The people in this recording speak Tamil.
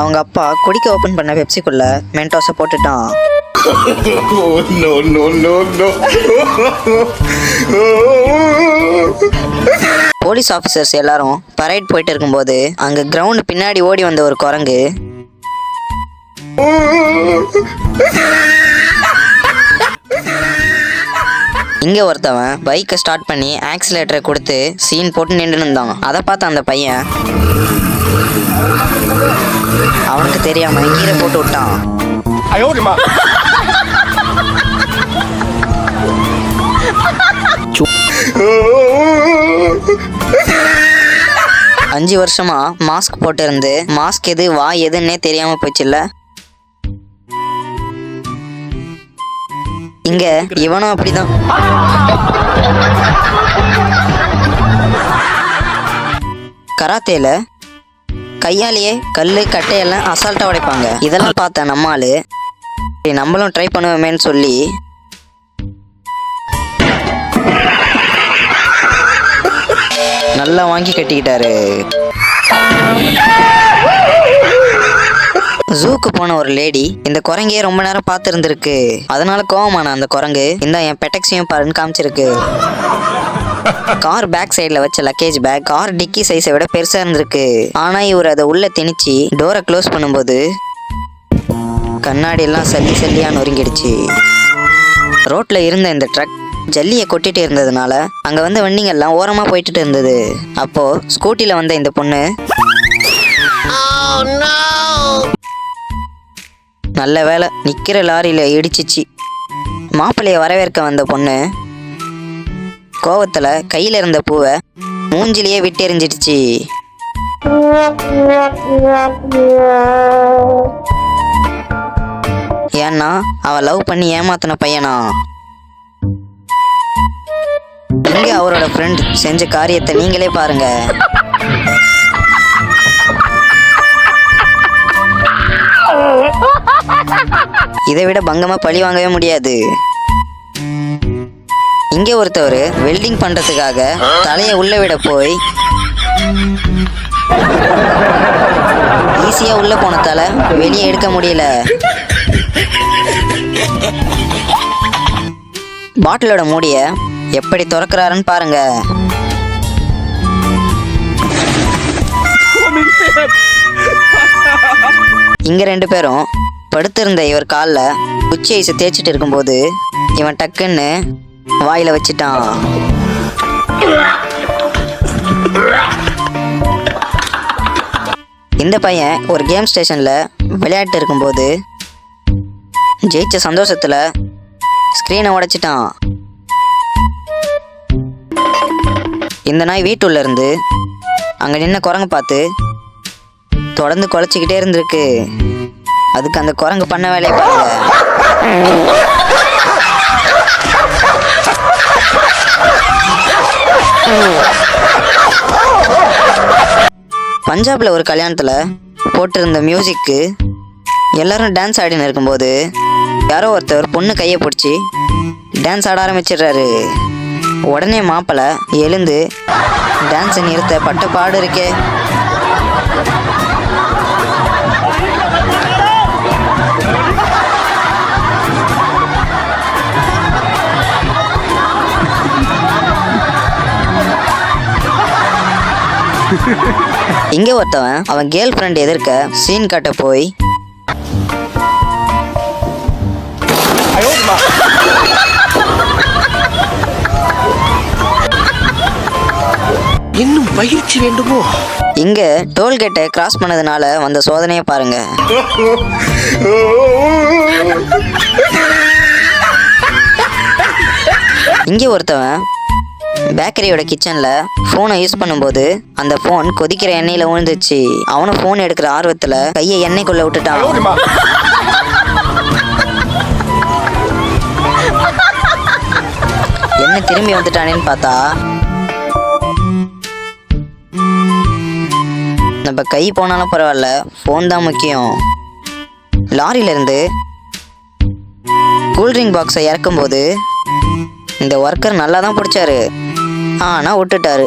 அவங்க அப்பா குடிக்க ஓபன் பண்ண பெப்சிக்குள்ள மென்டோஸை போட்டுட்டான். போலீஸ் ஆஃபீஸர்ஸ் எல்லாரும் பரேட் போயிட்டு இருக்கும்போது அங்க கிரவுண்ட் பின்னாடி ஓடி வந்த ஒரு குரங்கு. இங்க ஒருத்தவன் பைக்கை ஸ்டார்ட் பண்ணி ஆக்சிலேட்டரை கொடுத்து சீன் போட்டு நின்று இருந்தான். அதை பார்த்த அந்த பையன் அவனுக்கு தெரியாம கீரை போட்டு விட்டான். அஞ்சு வருஷமா மாஸ்க் போட்டிருந்து மாஸ்க் எது வா எதுன்னே தெரியாம போச்சுல்ல? இங்க இவனும் அப்படிதான். கராத்தேல கையாலேயே கல் கட்டையெல்லாம் அசால்ட்டாக உடைப்பாங்க. இதெல்லாம் பார்த்த நம்ம நம்மளும் ட்ரை பண்ணுவோமேன்னு சொல்லி. நல்லா வாங்கி கட்டிக்கிட்டாரு. ஜூக்கு போன ஒரு லேடி இந்த குரங்கையே ரொம்ப நேரம் பார்த்துருந்துருக்கு. அதனால கோவமான அந்த குரங்கு? இந்த என் பெட்டக்ஸையும் பாருன்னு காமிச்சிருக்கு. கார் பேக் சைடில் வச்ச லக்கேஜ் பேக் கார் டிக்கி சைஸை விட பெருசா இருந்திருக்கு. ஆனா இவர் அதை உள்ள திணிச்சு டோரை க்ளோஸ் பண்ணும்போது கண்ணாடி எல்லாம் சல்லி சல்லியா நொறுங்கிடுச்சு. ரோட்ல இருந்த இந்த ட்ரக் ஜல்லியை கொட்டிட்டு இருந்ததுனால அங்க வந்த வண்டிங்கெல்லாம் ஓரமாக ஓரமா போயிட்டு இருந்தது. அப்போ ஸ்கூட்டில வந்த இந்த பொண்ணு நல்ல வேலை நிக்கிற லாரியில இடிச்சிச்சு. மாப்பிள்ளைய வரவேற்க வந்த பொண்ணு கோவத்துல கையில் இருந்த பூவை மூஞ்சிலேயே விட்டெறிஞ்சிடுச்சு. ஏன்னா அவ லவ் பண்ணி ஏமாத்தின பையனா? இங்க அவரோட ஃப்ரெண்ட் செஞ்ச காரியத்தை நீங்களே பாருங்க. இதை விட பங்கமா பழி வாங்கவே முடியாது. இங்க ஒருத்தவர் வெல்டிங் பண்றதுக்காக தலையை உள்ள விட போய் ஈஸியா உள்ள போன தலை வெளியே எடுக்க முடியல. பாட்டிலோட மூடிய எப்படி திறக்கிறாருன்னு பாருங்க. இங்க ரெண்டு பேரும் படுத்திருந்த இவர் காலில் உச்சி ஐஸை தேய்ச்சிட்டு இருக்கும்போது இவன் டக்குன்னு வாயில வச்சிட்டான். இந்த பையன் ஒரு கேம் ஸ்டேஷன்ல விளையாட்டு இருக்கும்போது ஜெயிச்ச சந்தோஷத்துல ஸ்க்ரீனை உடைச்சிட்டான். இந்த நாய் வீட்டுள்ள இருந்து அங்க நின்ன குரங்கு பார்த்து தொடர்ந்து குலைச்சிக்கிட்டே இருந்திருக்கு. அதுக்கு அந்த குரங்கு பண்ண வேலையை பாருங்க பஞ்சாப்ல ஒரு கல்யாணத்துல போட்டிருந்த மியூசிக்கு எல்லாரும் டான்ஸ் ஆடின்னு இருக்கும்போது யாரோ ஒருத்தர் பொண்ணு கையை பிடிச்சி டான்ஸ் ஆட ஆரம்பிச்சிடுறாரு. உடனே மாப்பிள்ளை எழுந்து டான்ஸை நிறுத்த பட்ட பாடு இருக்கே. இங்க ஒருத்தவன் அவன் கேர்ள் ஃப்ரெண்ட் எதிர்க்க சீன் காட்ட போய் இன்னும் பயிற்சி வேண்டுமோ? இங்க டோல்கேட்டை கிராஸ் பண்ணதுனால வந்த சோதனையை பாருங்க. இங்க ஒருத்தவன் பேக்கரியோட கிச்சனில் ஃபோனை யூஸ் பண்ணும்போது அந்த ஃபோன் கொதிக்கிற எண்ணெயில் விழுந்துச்சு அவனும் ஃபோன் எடுக்கிற ஆர்வத்தில் கையை எண்ணெய்க்குள்ளே விட்டுட்டான். என்ன திரும்பி வந்துட்டானேன்னு பார்த்தா நம்ம கை போனாலும் பரவாயில்ல ஃபோன் தான் முக்கியம். லாரியிலேருந்து கூல்ட்ரிங்க் பாக்ஸை இறக்கும்போது இந்த ஒர்க்கர் நல்லா தான் பிடிச்சாரு. ஆனா விட்டுட்டாரு.